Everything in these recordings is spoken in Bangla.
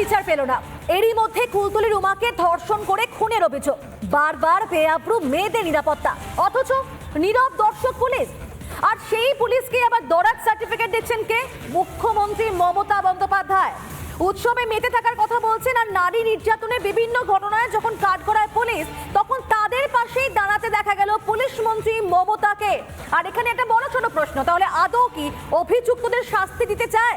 বিচার পেল না। এরই মধ্যে কুলতলি রুমাকে ধর্ষণ করে খুনের অভিযোগ। বারবার বেআব্রু মেয়েদের নিরাপত্তা। অথচ নীরব দর্শক পুলিশ। আর সেই পুলিশকে আবার দরাজ সার্টিফিকেট দিচ্ছেন কে? মুখ্যমন্ত্রী মমতা বন্দ্যোপাধ্যায়। উৎসবে মেতে থাকার কথা বলছেন আর নারী নির্যাতনের বিভিন্ন ঘটনায় যখন কাঠ করায় পুলিশ, তখন তাদের পাশেই দাঁড়াতে দেখা গেল পুলিশ মন্ত্রী মমতাকে। আর এখানে একটা বড় ছোট প্রশ্ন, তাহলে আদৌ কি অভিযুক্তদের শাস্তি দিতে চায়?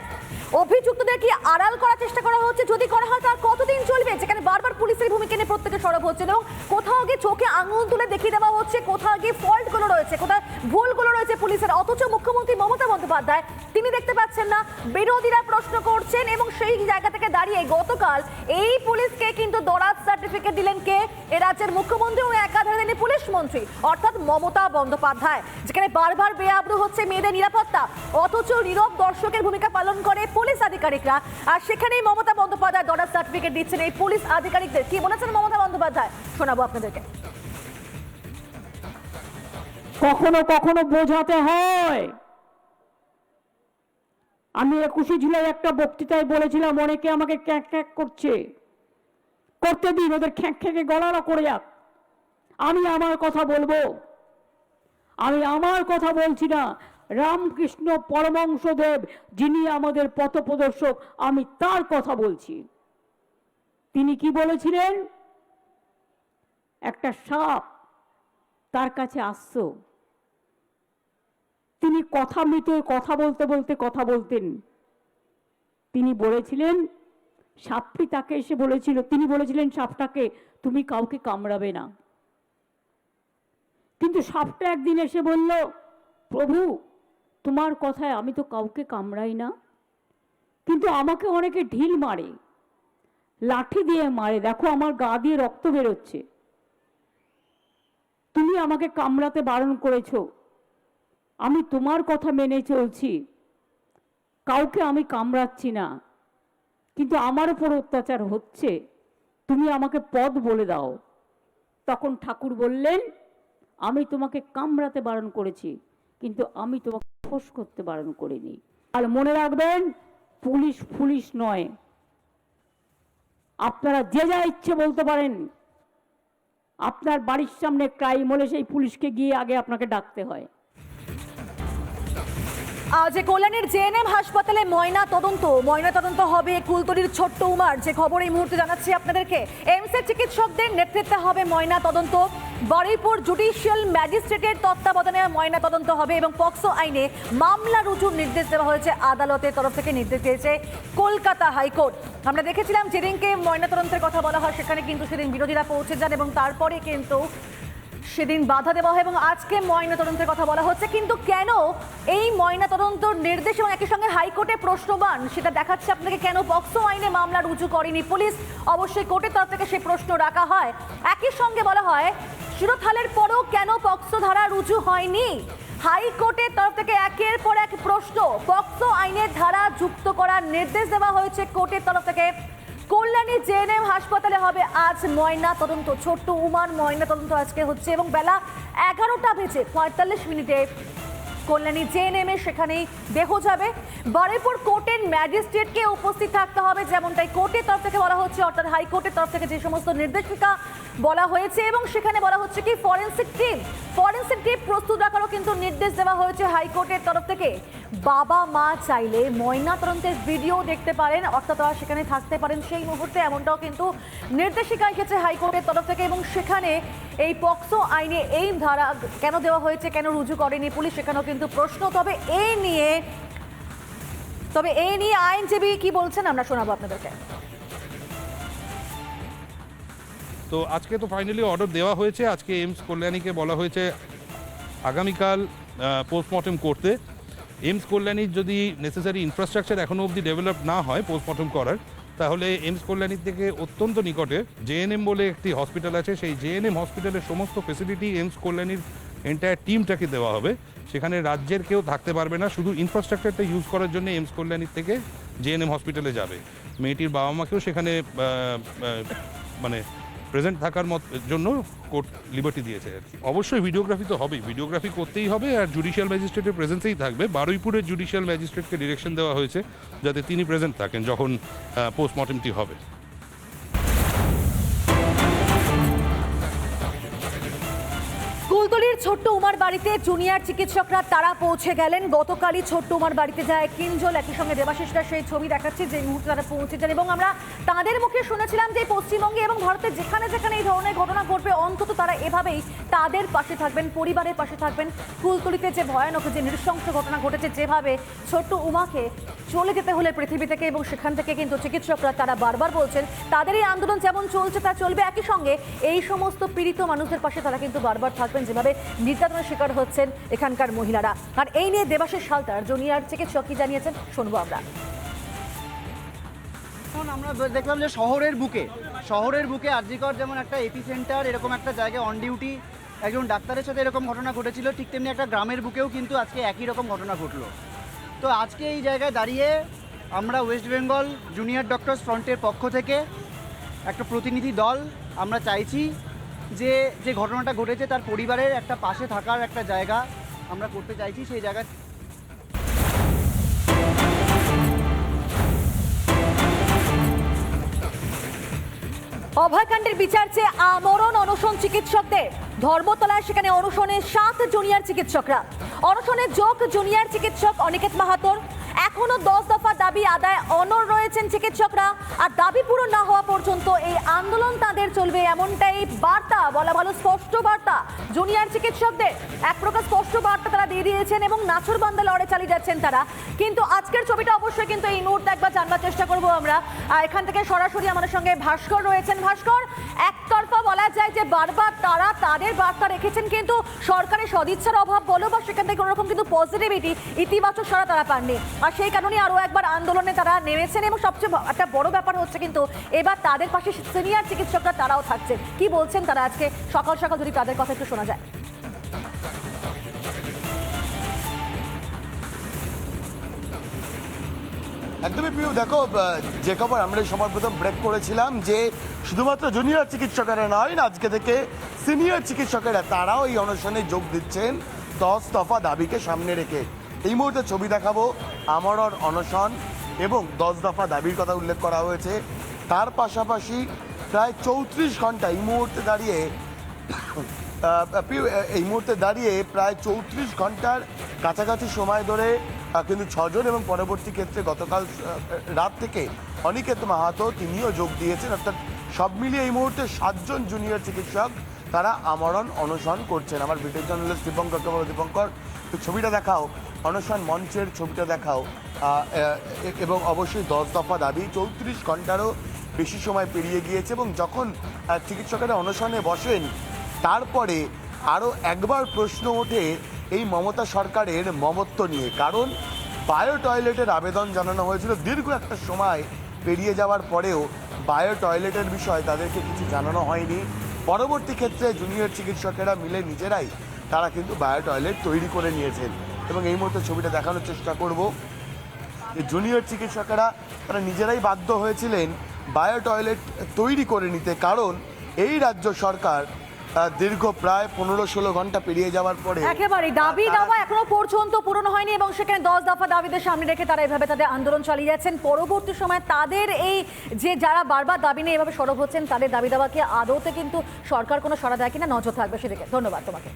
অভিযুক্তদের কি আড়াল করার চেষ্টা করা হচ্ছে? যদি করা হয়, তার কতদিন চলবে? যেখানে বারবার পুলিশের ভূমিকা নিয়ে প্রত্যেকে সরব হচ্ছে এবং কোথাও গিয়ে চোখে আঙুল তুলে দেখিয়ে দেওয়া হচ্ছে, কোথাও গিয়ে ফল্টগুলো রয়েছে, কোথায় ভুলগুলো রয়েছে পুলিশের। অথচ মুখ্যমন্ত্রী মমতা বন্দ্যোপাধ্যায়, তিনি দেখতে পাচ্ছেন না, বিরোধীরা প্রশ্ন করছেন এবং সেই জায়গা থেকে দাঁড়িয়ে গতকাল এই পুলিশকে কিন্তু দরাজ সার্টিফিকেট দিলেন কে? এ রাজ্যের মুখ্যমন্ত্রী ও একাধারে তিনি পুলিশ মন্ত্রী, অর্থাৎ মমতা বন্দ্যোপাধ্যায়, যেখানে বারবার বেআব্রু হচ্ছে মেয়েদের নিরাপত্তা, অথচ নীরব দর্শকের ভূমিকা পালন করে পুলিশ আধিকারিকরা। আর সেখানেই মমতা বন্দ্যোপাধ্যায় দরাজ সার্টিফিকেট দিচ্ছেন এই পুলিশ আধিকারিকদের। কি বলেছেন মমতা বন্দ্যোপাধ্যায়? শোনাবো আপনাদেরকে। কখনো কখনো বোঝাতে হয়। আমি একুশে জুলাই একটা বক্তৃতায় বলেছিলাম, অনেকে আমাকে ক্যাঁক ক্যাঁক করছে। করতে দিন, ওদের খ্যাঁক খ্যাঁকে গলানো করে যাক। আমি আমার কথা বলব। আমি আমার কথা বলছি না। রামকৃষ্ণ পরমংশদেব যিনি আমাদের পথপ্রদর্শক, আমি তার কথা বলছি। তিনি কি বলেছিলেন? একটা সাপ তার কাছে আসছো তিনি কথা মৃত, কথা বলতে বলতে কথা বলতেন। তিনি বলেছিলেন, সাপটি তাকে এসে বলেছিল, তিনি বলেছিলেন, সাপটাকে তুমি কাউকে কামড়াবে না। কিন্তু সাপটা একদিন এসে বলল, প্রভু, তোমার কথায় আমি তো কাউকে কামড়াই না। কিন্তু আমাকে অনেকে ঢিল মারে। লাঠি দিয়ে মারে। দেখো আমার গা দিয়ে রক্ত বেরোচ্ছে। তুমি আমাকে কামড়াতে বারণ করেছ। আমি তোমার কথা মেনে চলছি। কাউকে আমি কামড়াচ্ছি না। কিন্তু আমার উপর অত্যাচার হচ্ছে। তুমি আমাকে পদ বলে দাও। তখন ঠাকুর বললেন, আমি তোমাকে কামড়াতে বারণ করেছি, কিন্তু আমি তোমাকে ফোস করতে বারণ করিনি। আর মনে রাখবেন, পুলিশ পুলিশ নয়। আপনারা যে যা ইচ্ছে বলতে পারেন। আপনার বাড়ির সামনে ক্রাইম হলে সেই পুলিশকে গিয়ে আগে আপনাকে ডাকতে হয়। আজ কল্যাণীর জেএনএম হাসপাতালে ময়না তদন্ত। ময়না তদন্ত হবে কুলতলির ছোট্ট উমার। যে খবর এই মুহূর্তে জানাচ্ছি আপনাদেরকে। এইমসের চিকিৎসকদের নেতৃত্বে হবে ময়না তদন্ত। বারুইপুর জুডিশিয়াল ম্যাজিস্ট্রেটের তত্ত্বাবধানে ময়না তদন্ত হবে এবং পক্সো আইনে মামলা রুজুর নির্দেশ দেওয়া হয়েছে আদালতের তরফ থেকে নির্দেশ দিয়েছে কলকাতা হাইকোর্ট। আমরা দেখেছিলাম যেদিনকে ময়না তদন্তের কথা বলা হয়, সেখানে কিন্তু সেদিন বিরোধীরা পৌঁছে যান এবং তারপরে কিন্তু সেদিন বাধা দেওয়া হয় এবং আজকে ময়না তদন্তের কথা বলা হচ্ছে। কিন্তু কেন এই ময়না তদন্ত নির্দেশ এবং একই সঙ্গে হাইকোর্টে প্রশ্নবান? সেটা দেখাচ্ছে আপনাকে কেন পক্সো আইনে মামলা রুজু করেনি পুলিশ? অবশ্যই কোর্টের তরফ থেকে সেই প্রশ্ন রাখা হয়। একই সঙ্গে বলা হয় শিরোথালের পরেও কেন পক্সো ধারা রুজু হয়নি? হাইকোর্টের তরফ থেকে একের পর এক প্রশ্ন, পক্সো আইনের ধারা যুক্ত করার নির্দেশ দেওয়া হয়েছে কোর্টের তরফ থেকে। কল্যাণী জেএনএম হাসপাতালে হবে আজ ময়না তদন্ত। ছোট্ট উমার ময়না তদন্ত আজকে হচ্ছে এবং বেলা এগারোটা বেজে পঁয়তাল্লিশ মিনিটে কল্যাণী যে নেমে সেখানেই দেহ যাবে। বারেপুর কোর্টের ম্যাজিস্ট্রেটকে উপস্থিত থাকতে হবে, যেমনটাই কোর্টের তরফ থেকে বলা হচ্ছে, অর্থাৎ হাইকোর্টের তরফ থেকে যে সমস্ত নির্দেশিকা বলা হয়েছে এবং সেখানে বলা হচ্ছে কি ফরেন্সিক টিম ফরেন্সিক টিম প্রস্তুত রাখারও কিন্তু নির্দেশ দেওয়া হয়েছে হাইকোর্টের তরফ থেকে। বাবা মা চাইলে ময়না তদন্তের ভিডিও দেখতে পারেন, অর্থাৎ তারা সেখানে থাকতে পারেন সেই মুহূর্তে। এমনটাও কিন্তু নির্দেশিকা এসেছে হাইকোর্টের তরফ থেকে এবং সেখানে এই পক্সো আইনে এই ধারা কেন দেওয়া হয়েছে, কেন রুজু করেনি পুলিশ সেখানেও কিন্তু প্রশ্ন। তবে এই নিয়ে, তবে এই নিয়ে আইনজীবী কি বলছেন আমরা শোনাবো আপনাদেরকে। তো আজকে তো ফাইনালি অর্ডার দেওয়া হয়েছে। আজকে এইমস কল্যাণীকে বলা হয়েছে আগামীকাল পোস্টমর্টম করতে। এইমস কল্যাণীর যদি নেসেসারি ইনফ্রাস্ট্রাকচার এখনও অবধি ডেভেলপ না হয় পোস্টমর্টম করার, তাহলে এমস কল্যাণীর থেকে অত্যন্ত নিকটে জেএনএম বলে একটি হসপিটাল আছে। সেই জেএনএম হসপিটালের সমস্ত ফেসিলিটি এমস কল্যাণীর এন্টায়ার টিমটাকে দেওয়া হবে। সেখানে রাজ্যের কেউ থাকতে পারবে না। শুধু ইনফ্রাস্ট্রাকচারটা ইউজ করার জন্য এমস কল্যাণীর থেকে জেএনএম হসপিটালে যাবে। মেয়েটির বাবা মাকেও সেখানে মানে প্রেজেন্ট থাকার মত, জন্য কোর্ট লিবার্টি দিয়েছে আর কি। অবশ্যই ভিডিওগ্রাফি তো হবেই। ভিডিওগ্রাফি করতেই হবে আর জুডিশিয়াল ম্যাজিস্ট্রেটের প্রেজেন্সেই থাকবে। বারুইপুরের জুডিশিয়াল ম্যাজিস্ট্রেটকে ডিরেকশন দেওয়া হয়েছে যাতে তিনি প্রেজেন্ট থাকেন যখন পোস্টমর্টেমটি হবে। ছোট্ট উমার বাড়িতে জুনিয়র চিকিৎসকরা তারা পৌঁছে গেলেন। গতকালই ছোট্ট উমার বাড়িতে যায় কিঞ্জল, একই সঙ্গে দেবাশিসরা সেই ছবি দেখাচ্ছে যে মুহূর্তে তারা পৌঁছে পৌঁছেছেন এবং আমরা তাদের মুখে শুনেছিলাম যে পশ্চিমবঙ্গে এবং ভারতের যেখানে যেখানে এই ধরনের ঘটনা ঘটবে, অন্তত তারা এভাবেই তাদের পাশে থাকবেন, পরিবারের পাশে থাকবেন। কুলতলিতে যে ভয়ানক যে নৃশংস ঘটনা ঘটেছে, যেভাবে ছোট্ট উমাকে চলে যেতে হলে পৃথিবী থেকে এবং সেখান থেকে কিন্তু চিকিৎসকরা তারা বারবার বলছেন, তাদের এই আন্দোলন যেমন চলছে তা চলবে। একই সঙ্গে এই সমস্ত পীড়িত মানুষদের পাশে তারা কিন্তু বারবার থাকবেন। যেভাবে নির্যাতনের শিকার হচ্ছেন এখানকার মহিলারা। আর এই নিয়ে দেবাশিস সালতার জুনিয়র চিকিৎসক, কি জানিয়েছেন? শুনব আমরা। এখন আমরা দেখলাম যে শহরের বুকে শহরের বুকে আরজিকর যেমন একটা এপি সেন্টার এরকম একটা জায়গায় অন ডিউটি একজন ডাক্তারের সাথে এরকম ঘটনা ঘটেছিল, ঠিক তেমনি একটা গ্রামের বুকেও কিন্তু আজকে একই রকম ঘটনা ঘটলো। তো আজকে এই জায়গায় দাঁড়িয়ে আমরা ওয়েস্ট বেঙ্গল জুনিয়র ডক্টরস ফ্রন্টের পক্ষ থেকে একটা প্রতিনিধি দল আমরা চাইছি যে যে ঘটনাটা ঘটেছে তার পরিবারের একটা পাশে থাকার একটা জায়গা আমরা করতে চাইছি, সেই জায়গা অভয়কাণ্ডের বিচার চেয়ে আমরণ অনশন চিকিৎসকদের। ধর্মতলায় সেখানে অনশনে সাত জুনিয়র চিকিৎসকরা। অনশনে যোগ জুনিয়র চিকিৎসক অনিকেত মাহাতোর এখনও দশ দফা দাবি আদায় অনর রয়েছেন চিকিৎসকরা। আর দাবি পূরণ না হওয়া পর্যন্ত এই আন্দোলন তাদের চলবে এমনটাই বার্তা, বলা ভালো স্পষ্ট বার্তা। জুনিয়র চিকিৎসকদের এক প্রকার স্পষ্ট বার্তা তারা দিয়ে দিয়েছেন এবং নাছর বান্দা লড়ে চালিয়ে যাচ্ছেন তারা। কিন্তু আজকের ছবিটা অবশ্যই কিন্তু এই মুহূর্তে একবার জানবার চেষ্টা করব আমরা। এখান থেকে সরাসরি আমাদের সঙ্গে ভাস্কর রয়েছেন। ভাস্কর যায় যে বারবার তারা তাদের বার্তা রেখেছেন কিন্তু সরকারের সদিচ্ছার অভাব বলো বা সেখান থেকে কোনোরকম কিন্তু পজিটিভিটি ইতিবাচক সারা তারা পাননি। আর সেই কারণে আরও একবার আন্দোলনে তারা নেমেছেন এবং সবচেয়ে একটা বড় ব্যাপার হচ্ছে কিন্তু এবার তাদের পাশে সিনিয়র চিকিৎসকরা তারাও থাকছেন। কি বলছেন তারা আজকে? সকাল সকাল যদি তাদের কথা একটু শোনা যায়। একদমই প্রিয়, দেখো যে খবর আমরা সবার প্রথম ব্রেক করেছিলাম যে শুধুমাত্র জুনিয়র চিকিৎসকেরা নয়, আজকে থেকে সিনিয়র চিকিৎসকেরা, তারাও এই অনশনে যোগ দিচ্ছেন। দশ দফা দাবিকে সামনে রেখে এই মুহূর্তে ছবি দেখাবো আমরণ অনশন এবং দশ দফা দাবির কথা উল্লেখ করা হয়েছে। তার পাশাপাশি প্রায় চৌত্রিশ ঘণ্টা এই মুহূর্তে দাঁড়িয়ে এই মুহূর্তে দাঁড়িয়ে প্রায় চৌত্রিশ ঘণ্টার কাছাকাছি সময় ধরে কিন্তু ছজন এবং পরবর্তী ক্ষেত্রে গতকাল রাত থেকে অনিকেত মাহাতো তিনিও যোগ দিয়েছেন। অর্থাৎ সব মিলিয়ে এই মুহূর্তে সাতজন জুনিয়র চিকিৎসক তারা আমরণ, অনশন করছেন। আমার ব্রিটিশ জার্নালিস্ট দীপঙ্করকে বলো দীপঙ্কর ছবিটা দেখাও। অনশন মঞ্চের ছবিটা দেখাও। এবং অবশ্যই দশ দফা দাবি। চৌত্রিশ ঘন্টারও বেশি সময় পেরিয়ে গিয়েছে এবং যখন চিকিৎসকেরা অনশনে বসেন, তারপরে আরও একবার প্রশ্ন ওঠে এই মমতা সরকারের মমত্ব নিয়ে, কারণ বায়ো টয়লেটের আবেদন জানানো হয়েছিল দীর্ঘ একটা সময় পেরিয়ে যাওয়ার পরেও বায়ো টয়লেটের বিষয়ে তাদেরকে কিছু জানানো হয়নি। পরবর্তী ক্ষেত্রে জুনিয়র চিকিৎসকেরা মিলে নিজেরাই তারা কিন্তু বায়ো টয়লেট তৈরি করে নিয়েছেন এবং এই মুহূর্তে ছবিটা দেখানোর চেষ্টা করব। যে জুনিয়র চিকিৎসকেরা তারা নিজেরাই বাধ্য হয়েছিলেন বায়ো টয়লেট তৈরি করে নিতে, কারণ এই রাজ্য সরকার দীর্ঘ প্রায় পনেরো ষোলো ঘণ্টা পেরিয়ে যাওয়ার পরে একেবারে দাবি দাবা দাওয়া এখনও পর্যন্ত পূরণ হয়নি এবং সেখানে দশ দফা দাবিদের সামনে রেখে তারা এভাবে তাদের আন্দোলন চালিয়ে যাচ্ছেন। পরবর্তী সময় তাদের এই যে যারা বারবার দাবি নিয়ে এভাবে সরব হচ্ছেন তাদের দাবি দাবাকে আদৌতে কিন্তু সরকার কোনো সরা দেয় কিনা নজর থাকবে সেদিকে। ধন্যবাদ তোমাকে।